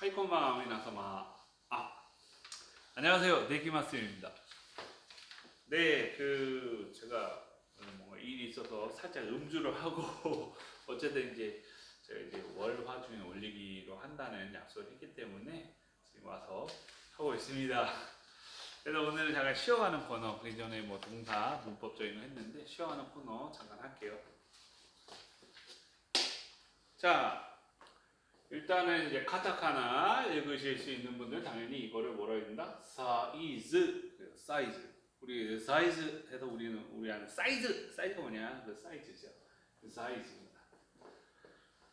はい、こんばんは、皆様. 아, 안녕하세요. 네기마스입니다. 네, 그 제가 오늘 뭔가 일이 있어서 살짝 음주를 하고 어쨌든 이제 제가 이제 월화 중에 올리기로 한다는 약속을 했기 때문에 지금 와서 하고 있습니다. 그래서 오늘은 잠깐 쉬어가는 코너, 그 전에 뭐 동사, 문법적인 거 했는데 쉬어가는 코너 잠깐 할게요. 자, 일단은 이제 카타카나 읽으실 수 있는 분들 당연히 이거를 뭐라 읽는다? 사이즈, 그래서 사이즈. 우리 사이즈 해서 우리는 우리 하는 사이즈, 사이즈가 뭐냐? 그 사이즈죠. 그 사이즈입니다.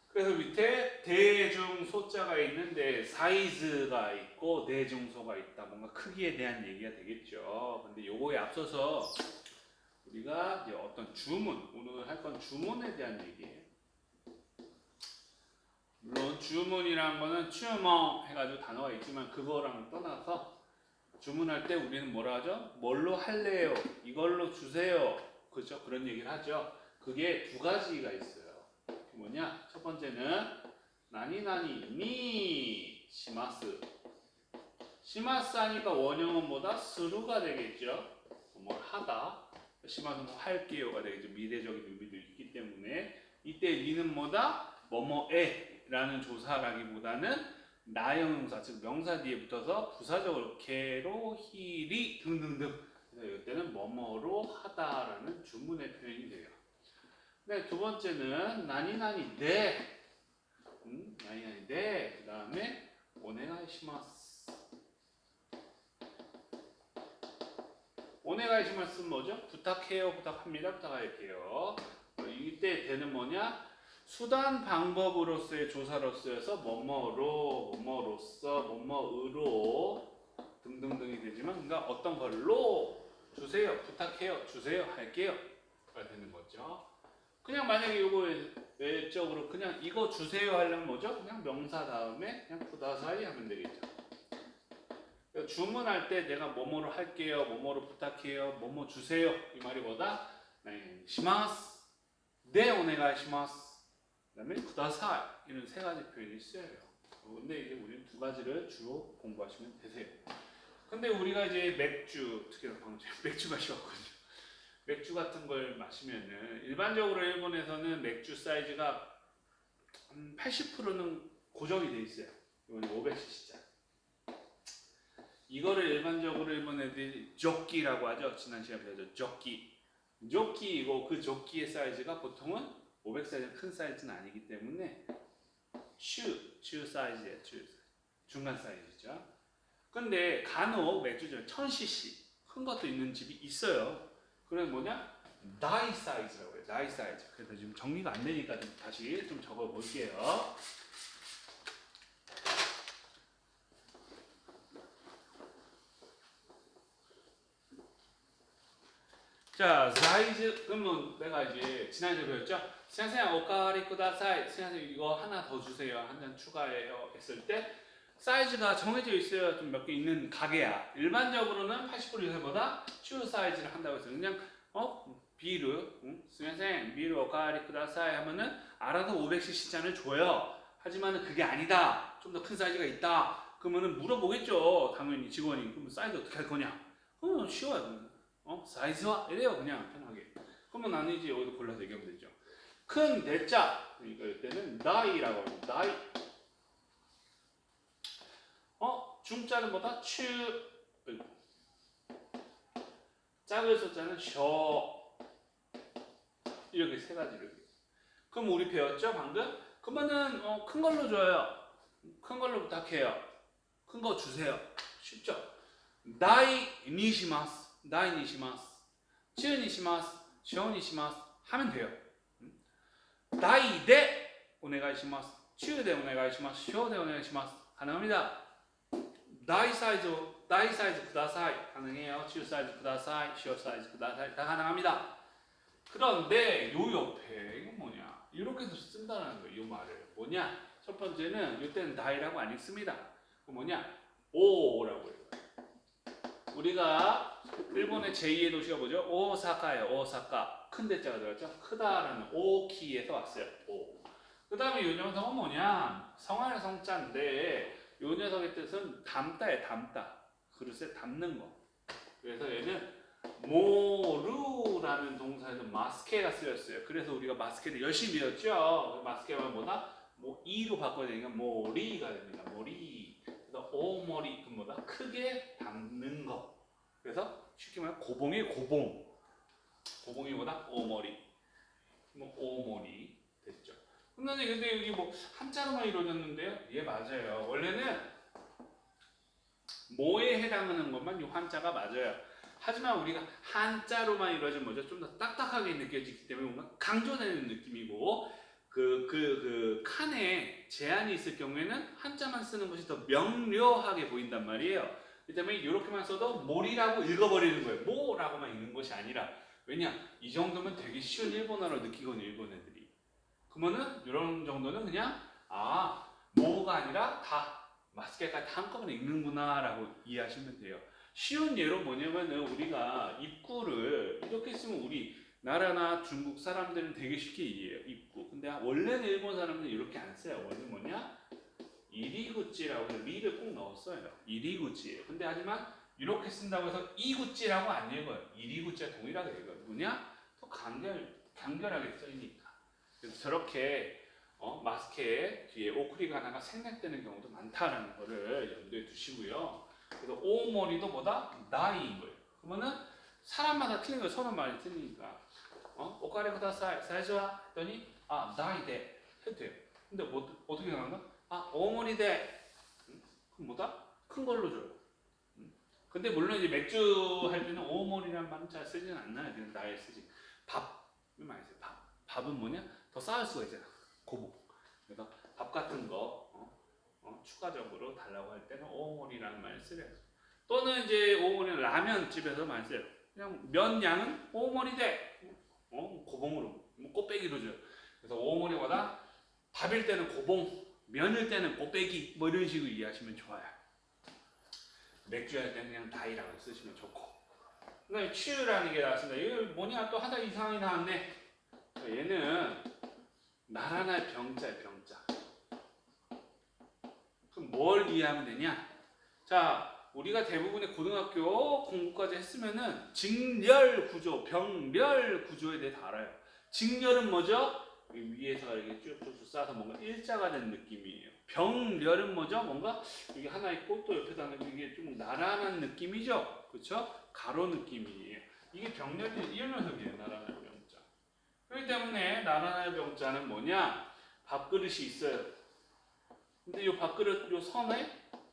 그래서 밑에 대중 소자가 있는데 사이즈가 있고 대중소가 있다. 뭔가 크기에 대한 얘기가 되겠죠. 근데 요거에 앞서서 우리가 어떤 주문, 오늘 할 건 주문에 대한 얘기예요. 물론 주문이란 거는 주문 해가지고 단어가 있지만 그거랑 떠나서 주문할 때 우리는 뭐라 하죠? 뭘로 할래요? 이걸로 주세요. 그렇죠? 그런 얘기를 하죠. 그게 두 가지가 있어요. 뭐냐? 첫 번째는 나니나니 니 시마스 시마스 하니까 원형은 뭐다? 스루가 되겠죠. 뭘 하다. 시마스 뭐 할게요가 되겠죠. 미래적인 의미도 있기 때문에 이때 니는 뭐다? 뭐뭐에 라는 조사라기보다는 나형용사 즉 명사 뒤에 붙어서 부사적으로 개로 히리 등등등. 그래서 이때는 뭐뭐로 하다라는 주문의 표현이 돼요. 네, 두 번째는 나니나니 네. 음, 나니나니 네. 그다음에 오네가이시마스. 오네가이시마스는 뭐죠? 부탁해요 부탁합니다 부탁할게요. 어, 이때 되는 뭐냐 수단 방법으로서의 조사로 쓰여서 뭐뭐로, 뭐뭐로서, 뭐뭐으로 등등등이 되지만 그러니까 어떤 걸로 주세요, 부탁해요, 주세요, 할게요가 되는 거죠. 그냥 만약에 이거 외적으로 그냥 이거 주세요 하려면 뭐죠? 그냥 명사 다음에 그냥 부다사이 하면 되겠죠. 그러니까 주문할 때 내가 뭐뭐로 할게요, 뭐뭐로 부탁해요, 뭐뭐 주세요 이 말이 뭐다? 네, 시마스, 네 오네가 시마스. 그다음에 구다사이 이런 세 가지 표현이 쓰여요. 근데 이제 우리는 두 가지를 주로 공부하시면 되세요. 근데 우리가 이제 맥주, 특히 방금 맥주 마셔왔거든요. 맥주 같은 걸 마시면은 일반적으로 일본에서는 맥주 사이즈가 한 80%는 고정이 돼 있어요. 이건 500cc짜리. 이거를 일반적으로 일본 애들이 조끼라고 하죠. 지난 시간에 배웠죠. 조끼. 조끼이고 그 조끼의 사이즈가 보통은 500 사이즈 큰 사이즈는 아니기 때문에 슈, 슈 사이즈예요. 슈 중간 사이즈죠. 근데 간혹 맥주점 1000cc 큰 것도 있는 집이 있어요. 그건 뭐냐? 나이 사이즈라고 해요. 나이 사이즈. 그래서 지금 정리가 안 되니까 좀 다시 좀 적어 볼게요. 자, 사이즈 그러면 내가 이제 지난주에 배웠죠? 선생님 오카리 쿠다사이. 선생님 이거 하나 더 주세요. 한 잔 추가해요. 했을 때 사이즈가 정해져 있어요 좀몇 개 있는 가게야. 일반적으로는 80% 이상보다 슈 사이즈를 한다고 해서 그냥 어? 비르 응? 선생님 비르 오카리 쿠다사이 하면은 알아서 500cc 잔을 줘요. 하지만은 그게 아니다. 좀 더 큰 사이즈가 있다. 그러면은 물어보겠죠. 당연히 직원이. 그럼 사이즈 어떻게 할 거냐? 어 쉬워요 어 사이즈와 이래요 그냥 편하게 그러면 나는 이제 여기서 골라서 얘기하면 되죠 큰 대자 이걸 때는 나이라고 합니다. 나이. 어 중자는 뭐다? 추. 작은 숫자는 셔. 이렇게 세 가지를. 그럼 우리 배웠죠 방금? 그러면은 어, 큰 걸로 줘요. 큰 걸로 부탁해요. 큰 거 주세요. 쉽죠? 나이 니시마스. 나이니시마스, 치은이시마스, 쇼니시마스 하면 돼요. 음? 나이데 오네가이시마스, 치우데 오네가이시마스, 쇼데 오네가이시마스 가능합니다. 나이 사이즈, 나이 사이즈 구다사이 가능해요. 치우 사이즈 구다사이, 쇼 사이즈 구다사이 다 가능합니다. 그런데 요 옆에 이건 뭐냐? 이렇게도 쓴다는 거예요. 이 말을 뭐냐? 첫 번째는 이때는 나이라고 안 읽습니다. 그 뭐냐? 오라고 읽어요. 우리가 일본의 제2의 도시가 뭐죠? 오사카예요. 오사카. 큰 대자가 들어갔죠? 크다라는 오키에서 왔어요. 오. 그 다음에 이 녀석은 뭐냐? 성할 성자인데 요 녀석의 뜻은 담다에 담다. 그릇에 담는 거. 그래서 얘는 모루라는 동사에서 마스케가 쓰였어요. 그래서 우리가 마스케를 열심히 배웠죠. 마스케가 뭐다? 뭐 이로 바꿔야 되니까 모리가 됩니다. 모리. 오머리 그 뭐다? 크게 담는 거. 그래서 쉽게 말하면 고봉의 고봉. 고봉이 뭐다? 오머리. 뭐 오머리 됐죠. 근데 근데 여기 뭐 한자로만 이루어졌는데요? 예 맞아요. 원래는 뭐에 해당하는 것만 이 한자가 맞아요. 하지만 우리가 한자로만 이루어진 뭐죠? 좀 더 딱딱하게 느껴지기 때문에 뭔가 강조되는 느낌이고 그 그 그 칸에 제한이 있을 경우에는 한자만 쓰는 것이 더 명료하게 보인단 말이에요. 그렇기 때문에 이렇게만 써도 몰이라고 읽어버리는 거예요. 뭐라고만 읽는 것이 아니라 왜냐 이 정도면 되게 쉬운 일본어로 느끼거든요 일본 애들이. 그러면은 이런 정도는 그냥 아 뭐가 아니라 다 마스케까지 다 한꺼번에 읽는구나라고 이해하시면 돼요. 쉬운 예로 뭐냐면은 우리가 입구를 이렇게 쓰면 우리 나라나 중국 사람들은 되게 쉽게 이해해요. 입구. 근데 원래는 일본 사람들은 이렇게 안 써요. 원래 뭐냐? 이리구찌라고 해서 리를 꼭 넣었어요. 이리구찌예요. 근데 하지만 이렇게 쓴다고 해서 이구찌라고 안 읽어요. 이리구찌와 동일하게 읽어요. 뭐냐? 더 간결, 간결하게 쓰이니까. 그래서 저렇게 어, 마스크에 뒤에 오크리가나가 생략되는 경우도 많다라는 거를 염두에 두시고요. 그래서 오머리도 뭐다? 나이인 거예요. 그러면은 사람마다 틀린 거예요. 서로 말이 틀리니까. 어? 오카레 쿠다사이 사이즈와 했더니 아 나이데 해도 돼요. 근데 뭐, 어떻게 나간다? 아 음? 그럼 뭐다? 큰 걸로 줘요. 음? 근데 물론 이제 맥주 할 때는 오머리라는 말은 잘 쓰지는 않나요? 그냥 나이 쓰지. 밥을 많이 써요. 밥. 밥은 뭐냐? 더 쌓을 수가 있잖아. 고복. 그래서 밥 같은 거 어? 어, 추가적으로 달라고 할 때는 오모리라는 말을 쓰래요. 또는 이제 오모리는 라면 집에서 많이 써요. 그냥 면 양은 오모리 돼. 어, 고봉으로 뭐 꽃배기로 줘요. 그래서 오모리보다 밥일 때는 고봉, 면일 때는 꽃배기 뭐 이런 식으로 이해하시면 좋아요. 맥주 할 때는 그냥 다이라고 쓰시면 좋고. 그다음에 치유라는 게 나왔습니다. 이거 뭐냐 또 하나 이상이 나왔네. 얘는 나라나 병자야 병자. 그럼 뭘 이해하면 되냐? 자, 우리가 대부분의 고등학교 공부까지 했으면은 직렬 구조, 병렬 구조에 대해 다 알아요. 직렬은 뭐죠? 이 위에서 이렇게 쭉쭉 쌓아서 뭔가 일자가 된 느낌이에요. 병렬은 뭐죠? 뭔가 이게 하나 있고 또 옆에다 이게 좀 나란한 느낌이죠. 그렇죠? 가로 느낌이에요. 이게 병렬이 이 녀석이에요. 나란한 병자. 그렇기 때문에 나란한 병자는 뭐냐? 밥그릇이 있어요. 근데 이 밥그릇 요 선에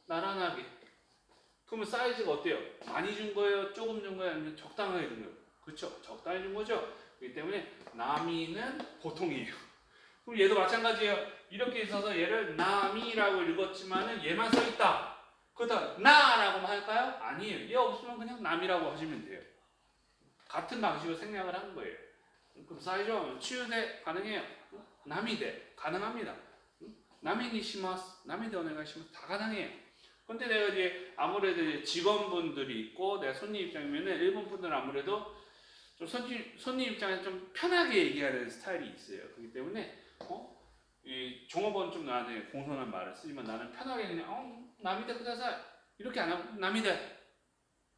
나란하게. 그러면 사이즈가 어때요? 많이 준 거예요? 조금 준 거예요? 아니면 적당하게 준 거예요? 그렇죠? 적당히 준 거죠? 그렇기 때문에 남이는 보통이에요. 그럼 얘도 마찬가지예요. 이렇게 있어서 얘를 남이라고 읽었지만은 얘만 써 있다. 그렇다 나라고만 할까요? 아니에요. 얘 없으면 그냥 남이라고 하시면 돼요. 같은 방식으로 생략을 한 거예요. 그럼 사이즈 치유대 가능해요. 남이대 가능합니다. 남이니 시마스, 남이대 오네가시마스 다 가능해요. 근데 내가 이제 아무래도 이제 직원분들이 있고 내가 손님 입장이면은 일본 분들은 아무래도 좀 손님 손님 입장에서 좀 편하게 얘기하는 스타일이 있어요. 그렇기 때문에 어? 이 종업원 좀 나한테 공손한 말을 쓰지만 나는 편하게 그냥 어, 남이대 그다사 이렇게 안 하고 남이대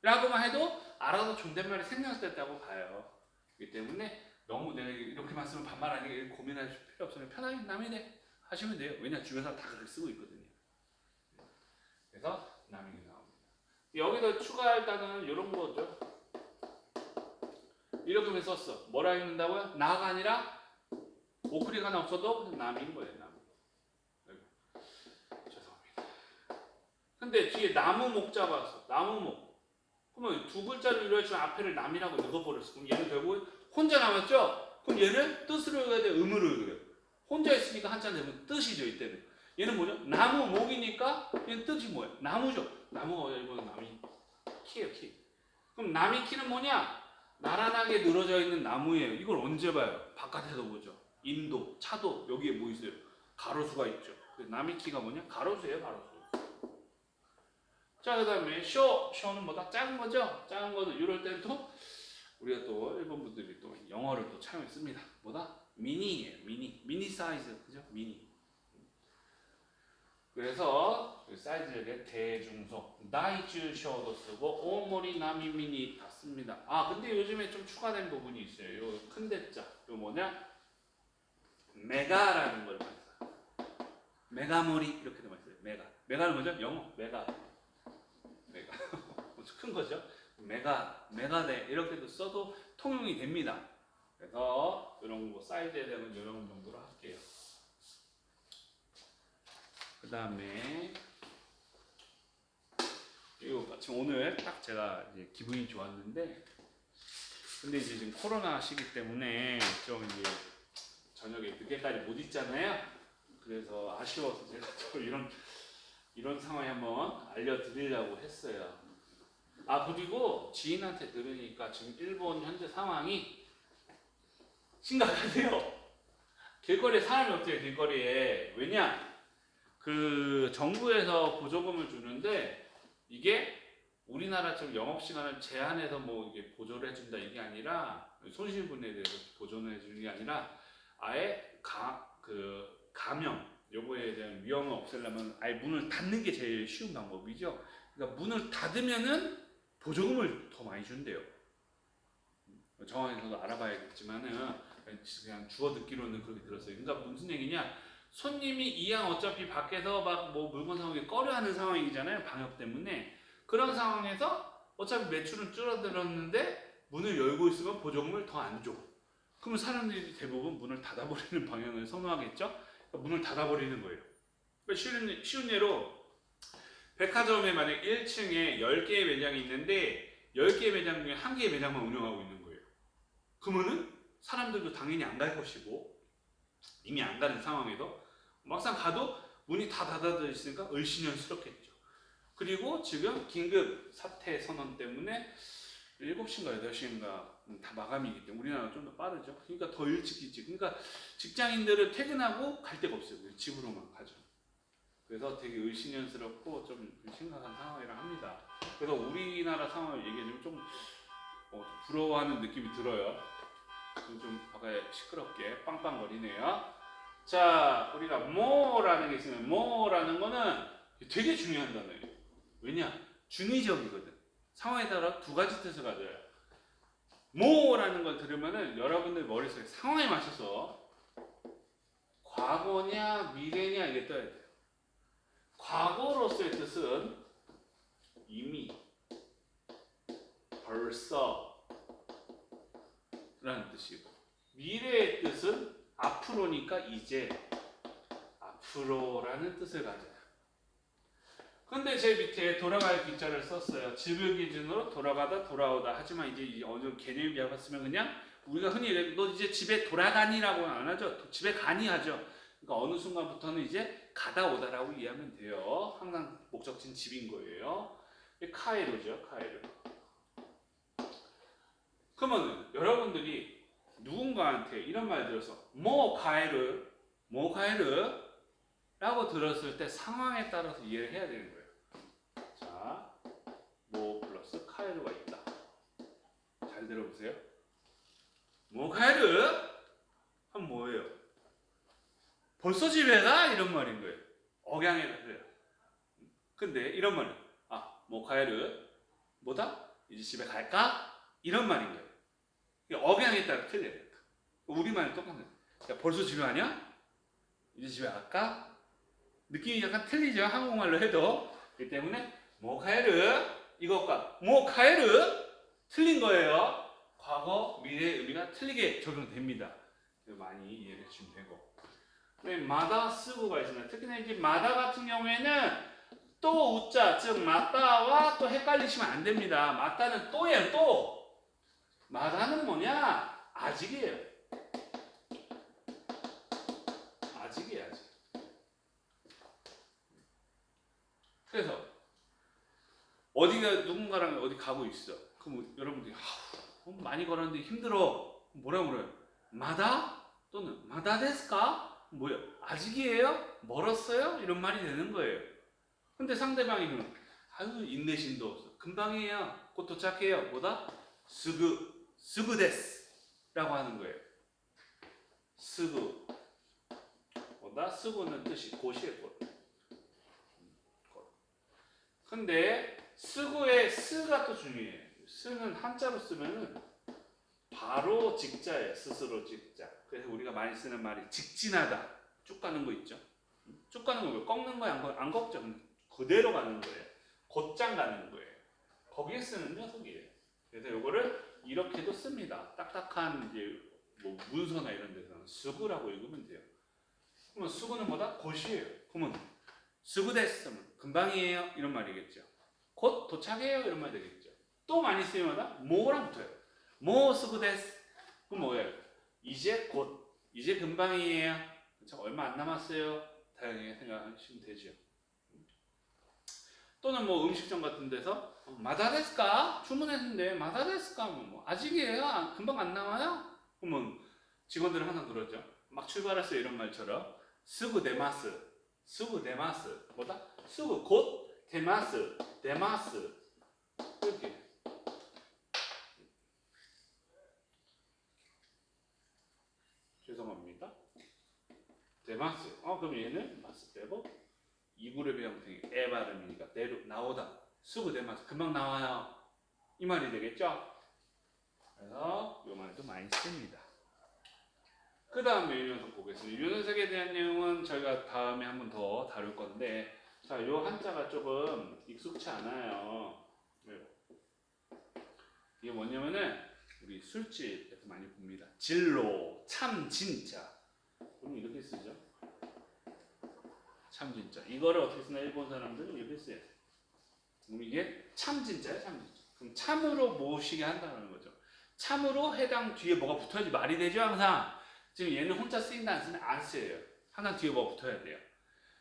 라고만 해도 알아서 존댓말이 생략됐다고 봐요. 그렇기 때문에 너무 내가 이렇게만 쓰면 반말하니까 고민하실 필요 없으면 편하게 남이대 하시면 돼요. 왜냐 주변에서 다 그렇게 쓰고 있거든요. 그래서 남이 나옵니다. 여기서 추가할 단어는 이런 거죠. 이렇게 썼어. 뭐라 읽는다고요? 나가 아니라 오크리가 없어도 남인 거예요. 남. 죄송합니다. 근데 뒤에 나무 목 잡았어. 나무 목. 그러면 두 글자로 이루어지면 앞에를 남이라고 읽어버렸어. 그럼 얘는 결국 혼자 남았죠? 그럼 얘는 뜻으로 읽어야 돼? 음으로 읽어야 돼? 혼자 있으니까 한자 되면 뜻이죠 이때는. 얘는 뭐죠? 나무 목이니까 얘는 뜻이 뭐예요? 나무죠. 나무가 이거는 남이 키예요 키. 그럼 남이 키는 뭐냐? 나란하게 늘어져 있는 나무예요. 이걸 언제 봐요? 바깥에서 보죠. 인도, 차도 여기에 뭐 있어요? 가로수가 있죠. 남이 키가 뭐냐? 가로수예요, 가로수. 자, 그 다음에 쇼, 쇼는 뭐다? 작은 거죠. 작은 거는 이럴 때는 또 우리가 또 일본 분들이 또 영어를 또 차용했습니다. 뭐다? 미니예요, 미니, 미니 사이즈, 그죠? 미니. 그래서 사이즈의 대중소 나이츠쇼도 쓰고 오모리 나미미니 다 씁니다. 아 근데 요즘에 좀 추가된 부분이 있어요. 요 큰 대자 요 뭐냐 메가라는 걸 써요. 메가모리 이렇게도 많이 써요. 메가 메가는 뭐죠? 영어 메가 메가 큰 거죠. 메가 메가네 이렇게도 써도 통용이 됩니다. 그래서 이런 거 사이즈에 대한 이런 정도로 할게요. 그 다음에 이거 지금 오늘 딱 제가 이제 기분이 좋았는데 근데 이제 지금 코로나 시기 때문에 좀 이제 저녁에 늦게까지 못 있잖아요. 그래서 아쉬워서 제가 또 이런 이런 상황에 한번 알려드리려고 했어요. 아 그리고 지인한테 들으니까 지금 일본 현재 상황이 심각하대요. 길거리에 사람이 없대요. 길거리에 왜냐? 그 정부에서 보조금을 주는데 이게 우리나라처럼 영업 시간을 제한해서 뭐 이게 보조를 해준다 이게 아니라 손실분에 대해서 보조를 해주는 게 아니라 아예 가 그 감염 요거에 대한 위험을 없애려면 아예 문을 닫는 게 제일 쉬운 방법이죠. 그러니까 문을 닫으면은 보조금을 더 많이 준대요. 정확히 저도 알아봐야겠지만은 그냥 주워 듣기로는 그렇게 들었어요. 그러니까 무슨 얘기냐? 손님이 이왕 어차피 밖에서 막 뭐 물건 사오기 꺼려하는 상황이잖아요. 방역 때문에 그런 상황에서 어차피 매출은 줄어들었는데 문을 열고 있으면 보조금을 더 안 줘. 그러면 사람들이 대부분 문을 닫아버리는 방향을 선호하겠죠. 그러니까 문을 닫아버리는 거예요. 그러니까 쉬운, 쉬운 예로 백화점에 만약 1층에 10개의 매장이 있는데 10개의 매장 중에 한 개의 매장만 운영하고 있는 거예요. 그러면은 사람들도 당연히 안 갈 것이고 이미 안 가는 상황에서 막상 가도 문이 다 닫아져 있으니까 을신연스럽겠죠. 그리고 지금 긴급 사태 선언 때문에 7시인가 8시인가 다 마감이기 때문에 우리나라가 좀더 빠르죠. 그러니까 더 일찍 일찍. 그러니까 직장인들은 퇴근하고 갈 데가 없어요. 집으로만 가죠. 그래서 되게 을신연스럽고 좀 심각한 상황이라 합니다. 그래서 우리나라 상황을 얘기하면 좀 어, 부러워하는 느낌이 들어요. 좀, 좀 아까 시끄럽게 빵빵거리네요. 자, 우리가 뭐라는 게 있으면 뭐라는 거는 되게 중요한 단어예요. 왜냐? 중의적이거든. 상황에 따라 두 가지 뜻을 가져요. 뭐라는 걸 들으면은 여러분들 머릿속에 상황에 맞춰서 과거냐 미래냐 이게 떠야 돼요. 과거로서의 뜻은 이미 벌써 라는 뜻이고 미래의 뜻은 앞으로니까 이제 앞으로라는 뜻을 가져요. 근데 제 밑에 돌아갈 기자를 썼어요. 지금 기준으로 돌아가다 돌아오다. 하지만 이제 이 어느 개념이 잡았으면 그냥 우리가 흔히 너 이제 집에 돌아가니라고는 안 하죠. 집에 가니 하죠. 그러니까 어느 순간부터는 이제 가다 오다라고 이해하면 돼요. 항상 목적지는 집인 거예요. 이게 카에로죠, 카에로. 그러면 여러분들이 누군가한테 이런 말 들어서 뭐 카에르, 뭐 카에르 라고 들었을 때 상황에 따라서 이해를 해야 되는 거예요. 자, 뭐 플러스 카에르가 있다. 잘 들어보세요. 뭐 카에르? 하면 뭐예요? 벌써 집에 가? 이런 말인 거예요. 억양에 따라요. 근데 이런 말은 아, 뭐 카에르? 뭐다? 이제 집에 갈까? 이런 말인 거예요. 억양에 따라 틀려요. 우리말은 똑같아요. 야, 벌써 집에 가냐? 이제 집에 갈까? 느낌이 약간 틀리죠. 한국말로 해도. 그렇기 때문에 모카에르 이것과 모카에르 틀린 거예요. 과거, 미래 의미가 틀리게 적용됩니다. 많이 이해해 주시면 되고. 왜 마다 쓰고가 있습니다. 특히나 이제 마다 같은 경우에는 또 우자 즉 맞다와 또 헷갈리시면 안 됩니다. 맞다는 또예요. 또 마다는 뭐냐? 아직이에요. 아직이에요. 아직. 그래서 어디가 누군가랑 어디 가고 있어. 그럼 여러분들이 아우, 많이 걸었는데 힘들어. 뭐라 그래요? 마다 또는 마다 데스까? 뭐야? 아직이에요? 멀었어요? 이런 말이 되는 거예요. 근데 상대방이 그러면 아유 인내심도 없어. 금방이에요. 곧 도착해요. 뭐다? 스그 스그 데스라고 하는 거예요. 뭐다? 스고는 뜻이 곧이에요. 곧. 곧. 근데 쓰고의 쓰가 또 중요해요. 쓰는 한자로 쓰면은 바로 직자예요. 스스로 직자. 그래서 우리가 많이 쓰는 말이 직진하다. 쭉 가는 거 있죠. 쭉 가는 거 왜? 꺾는 거야? 안, 꺾- 안 꺾죠. 그대로 가는 거예요. 곧장 가는 거예요. 거기에 쓰는 녀석이에요. 그래서 요거를 이렇게도 씁니다. 딱딱한 이제 뭐 문서나 이런 데서는 수구라고 읽으면 돼요. 그러면 수구는 뭐다? 곧이에요. 그러면 수구 됐으면 금방이에요. 이런 말이겠죠. 곧 도착해요. 이런 말 되겠죠. 또 많이 쓰면 뭐다? 뭐랑 붙어요. 뭐 수구 됐. 그럼 뭐예요? 이제 곧, 이제 금방이에요. 자, 얼마 안 남았어요. 다양하게 생각하시면 되죠. 또는 뭐 음식점 같은 데서 어, 마다데스까? 주문했는데 마다데스까? 뭐, 뭐 아직이에요? 아, 금방 안 나와요? 그러면 직원들은 항상 그러죠. 막 출발했어요 이런 말처럼 쓰고 데마스 쓰고 데마스. 뭐다 쓰고 곧 데마스 데마스. 이렇게. 죄송합니다. 데마스. 어 그럼 얘는 마스 빼고 이 그룹의 형태이 에 발음이니까 내로 나오다 쓰고 되면 금방 나와요 이 말이 되겠죠? 그래서 이 말도 많이 씁니다. 그 다음에 이 녀석 보겠습니다. 이 녀석에 대한 내용은 저희가 다음에 한 번 더 다룰 건데 자, 이 한자가 조금 익숙치 않아요. 왜요? 이게 뭐냐면은 우리 술집에서 많이 봅니다. 진로, 참 진짜. 그럼 이렇게 쓰죠. 참 진짜. 이거를 어떻게 쓰나 일본 사람들은 이렇게 써요. 이게 참 진짜야, 참 진짜. 그럼 참으로 모시게 한다는 거죠. 참으로 해당 뒤에 뭐가 붙어야지 말이 되죠, 항상. 지금 얘는 혼자 쓰인다 안 쓰나 안 쓰여요. 항상 뒤에 뭐가 붙어야 돼요.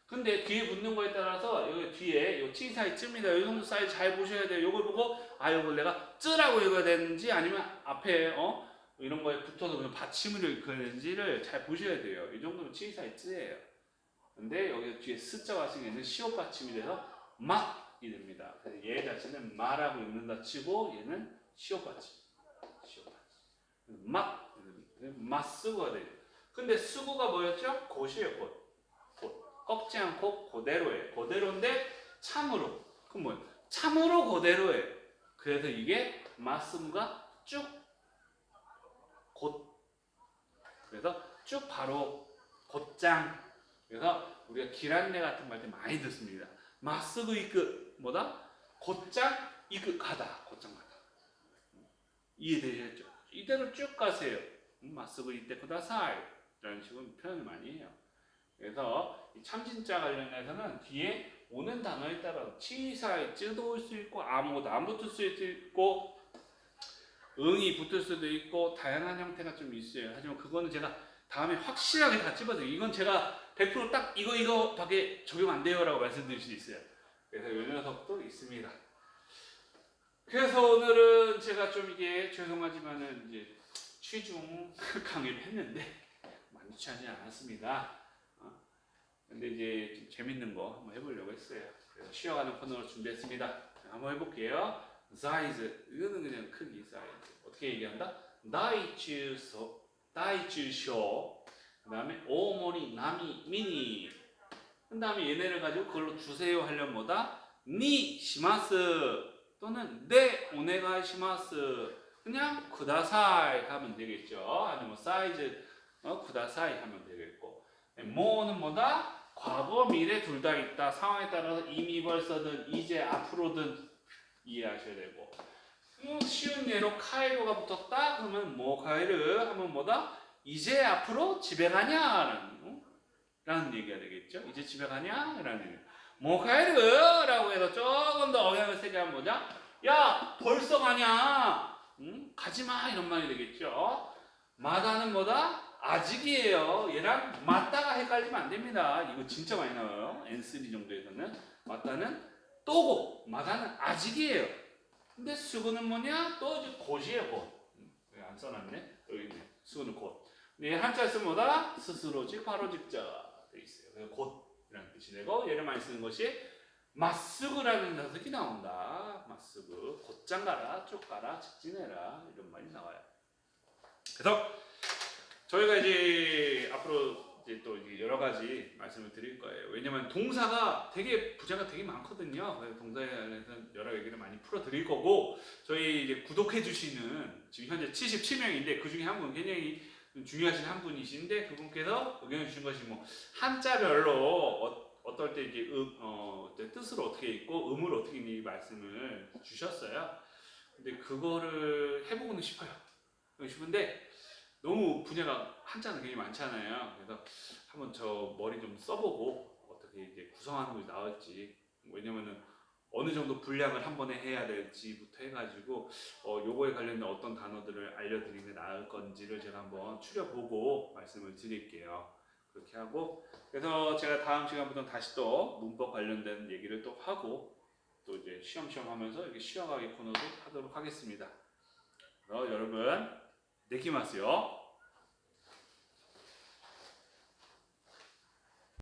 근데 뒤에 붙는 거에 따라서 여기 뒤에 요치 사이 쯤이다. 이 정도 사이 잘 보셔야 돼요. 요걸 보고 아 요걸 내가 쯔라고 읽어야 되는지 아니면 앞에 어 이런 거에 붙어서 그냥 받침으로 읽어야 되는지를 잘 보셔야 돼요. 이 정도면 치 사이 쯔예요. 근데 여기 뒤에 스자가 생기는 시옷 받침이 돼서 막이 됩니다. 얘 자체는 마라고 읽는다 치고 얘는 시옷 받침. 시옷 받침. 막 맞쓰고가 돼요. 근데 쓰고가 뭐였죠? 곧이에요, 곧. 곧. 꺾지 않고 그대로예요. 그대로인데 참으로. 그럼 뭐예요? 참으로 그대로예요. 그래서 이게 맞음과 쭉 곧. 그래서 쭉 바로 곧장. 그래서 우리가 길안내 같은 말때 많이 듣습니다. 맞쓰고 이끄 뭐다? 곧장 이끄 가다. 곧장 가다. 이해되셨죠? 이대로 쭉 가세요. 맞쓰고 이때 그다사이 이런 식으로 표현을 많이 해요. 그래서 이 참진자 관련해서는 뒤에 오는 단어에 따라 치사이 쯔도 올 수 있고 아무것도 안 붙을 수 있고 응이 붙을 수도 있고 다양한 형태가 좀 있어요. 하지만 그거는 제가 다음에 확실하게 다 찝어드려요. 이건 제가 100%딱 이거 이거 밖에 적용 안 돼요라고 말씀드릴 수 있어요. 그래서 이 녀석도 있습니다. 그래서 오늘은 제가 좀 이게 죄송하지만은 이제 취중 강의를 했는데 많이 취하지 않았습니다. 어? 근데 이제 좀 재밌는 거 한번 해보려고 했어요. 그래서 쉬어가는 코너를 준비했습니다. 자, 한번 해볼게요. 사이즈 이거는 그냥 크기 사이즈 어떻게 얘기한다? 다이츠소 다이츠 쇼 그 다음에 오모리 나미 미니 그 다음에 얘네를 가지고 그걸로 주세요 하려면 뭐다? 니 시마스 또는 네 오네가 시마스 그냥 쿠다사이 하면 되겠죠. 아니면 뭐 사이즈 어, 쿠다사이 하면 되겠고 뭐는 뭐다? 과거 미래 둘 다 있다. 상황에 따라서 이미 벌써든 이제 앞으로든 이해하셔야 되고 음, 쉬운 예로 카이로가 붙었다 그러면 뭐 카이르 하면 뭐다? 이제 앞으로 집에 가냐라는 어? 라는 얘기가 되겠죠. 이제 집에 가냐? 라는 얘기. 뭐 카이르라고 해서 조금 더 억양을 세게 하면 뭐냐? 야 벌써 가냐? 응? 가지마 이런 말이 되겠죠. 마다는 뭐다? 아직이에요. 얘랑 맞다가 헷갈리면 안 됩니다. 이거 진짜 많이 나와요. N3 정도에서는 마다는 또고 마다는 아직이에요. 근데 수구는 뭐냐? 또 곧이에요. 곧. 왜안 써놨네? 여기 있네. 수구는 곧. 근데 한자 쓰면 뭐다? 스스로직 바로 직자 돼 있어요. 그래서 곧이라는 뜻이 되고 얘를 많이 쓰는 것이 맞쓰구라는 녀석이 나온다. 맞쓰구. 곧장 가라, 쭉 가라, 직진해라 이런 말이 나와요. 그래서 저희가 이제 앞으로 이제 또 여러 가지 말씀을 드릴 거예요. 왜냐면 동사가 되게 부자가 되게 많거든요. 동사에 관해서 여러 얘기를 많이 풀어 드릴 거고 저희 이제 구독해 주시는 지금 현재 77명인데 그 중에 한 분 굉장히 중요하신 한 분이신데 그분께서 의견을 주신 것이 뭐 한자별로 어, 어떨 때 이제 음, 어, 뜻을 어떻게 읽고 음을 어떻게 읽니 말씀을 주셨어요. 근데 그거를 해보고는 싶어요. 싶은데 너무 분야가 한자는 굉장히 많잖아요. 그래서 한번 저 머리 좀 써보고 어떻게 이제 구성하는 것이 나을지 왜냐면은 어느 정도 분량을 한 번에 해야 될지부터 해가지고 어 요거에 관련된 어떤 단어들을 알려드리는 게 나을 건지를 제가 한번 추려보고 말씀을 드릴게요. 그렇게 하고 그래서 제가 다음 시간부터 다시 또 문법 관련된 얘기를 또 하고 또 이제 시험시험 하면서 이렇게 쉬어가기 코너도 하도록 하겠습니다. 여러분 내키마스요.